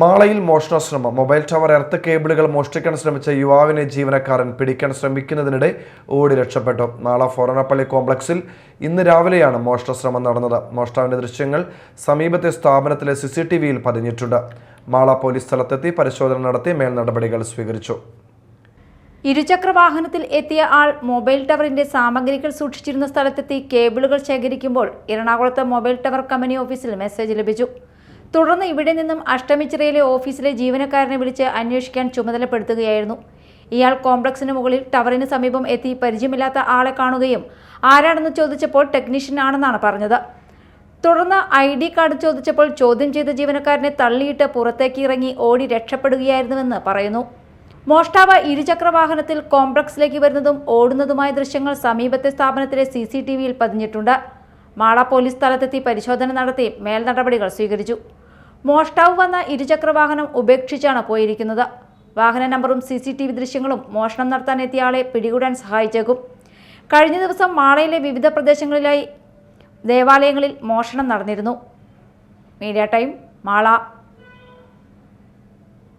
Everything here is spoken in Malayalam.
മാളയിൽ മോഷണ ശ്രമം. മൊബൈൽ ടവർ എർത്ത് കേബിളുകൾ മോഷ്ടിക്കാൻ ശ്രമിച്ച യുവാവിനെ ജീവനക്കാരൻ പിടിക്കാൻ ശ്രമിക്കുന്നതിനിടെ ഓടി രക്ഷപ്പെട്ടു. മാള ഫോറനപ്പള്ളി കോംപ്ലക്സിൽ ഇന്ന് രാവിലെയാണ് മോഷണ ശ്രമം നടന്നത്. മോഷ്ടാവിന്റെ ദൃശ്യങ്ങൾ സമീപത്തെ സ്ഥാപനത്തിലെ സി സി ടി വിയിൽ പതിഞ്ഞിട്ടുണ്ട്. മാള പോലീസ് സ്ഥലത്തെത്തി പരിശോധന നടത്തി മേൽ നടപടികൾ സ്വീകരിച്ചു. ഇരുചക്ര വാഹനത്തിൽ എത്തിയ ആൾ മൊബൈൽ ടവറിന്റെ സാമഗ്രികൾ സൂക്ഷിച്ചിരുന്ന സ്ഥലത്തെത്തി കേബിളുകൾ ശേഖരിക്കുമ്പോൾ എറണാകുളത്ത് മൊബൈൽ ടവർ കമ്പനി ഓഫീസിൽ മെസ്സേജ് ലഭിച്ചു. തുടർന്ന് ഇവിടെ നിന്നും അഷ്ടമിച്ചിറയിലെ ഓഫീസിലെ ജീവനക്കാരനെ വിളിച്ച് അന്വേഷിക്കാൻ ചുമതലപ്പെടുത്തുകയായിരുന്നു. ഇയാൾ കോംപ്ലക്സിന് മുകളിൽ ടവറിന് സമീപം എത്തി പരിചയമില്ലാത്ത ആളെ കാണുകയും ആരാണെന്ന് ചോദിച്ചപ്പോൾ ടെക്നീഷ്യൻ ആണെന്നാണ് പറഞ്ഞത്. തുടർന്ന് ഐ ഡി കാർഡ് ചോദിച്ചപ്പോൾ ചോദ്യം ചെയ്ത ജീവനക്കാരനെ തള്ളിയിട്ട് പുറത്തേക്ക് ഇറങ്ങി ഓടി രക്ഷപ്പെടുകയായിരുന്നുവെന്ന് പറയുന്നു. മോഷ്ടാവ് ഇരുചക്ര വാഹനത്തിൽ കോംപ്ലക്സിലേക്ക് വരുന്നതും ഓടുന്നതുമായ ദൃശ്യങ്ങൾ സമീപത്തെ സ്ഥാപനത്തിലെ സി സി ടി വിയിൽ പതിഞ്ഞിട്ടുണ്ട്. മാള പോലീസ് സ്ഥലത്തെത്തി പരിശോധന നടത്തി മേൽനടപടികൾ സ്വീകരിച്ചു. മോഷ്ടാവ് വന്ന ഇരുചക്ര വാഹനം ഉപേക്ഷിച്ചാണ് പോയിരിക്കുന്നത്. വാഹന നമ്പറും സി സി ടി വി ദൃശ്യങ്ങളും മോഷണം നടത്താൻ എത്തിയ ആളെ പിടികൂടാൻ സഹായിച്ചേക്കും. കഴിഞ്ഞ ദിവസം മാളയിലെ വിവിധ പ്രദേശങ്ങളിലായി ദേവാലയങ്ങളിൽ മോഷണം നടന്നിരുന്നു. Media time Mala.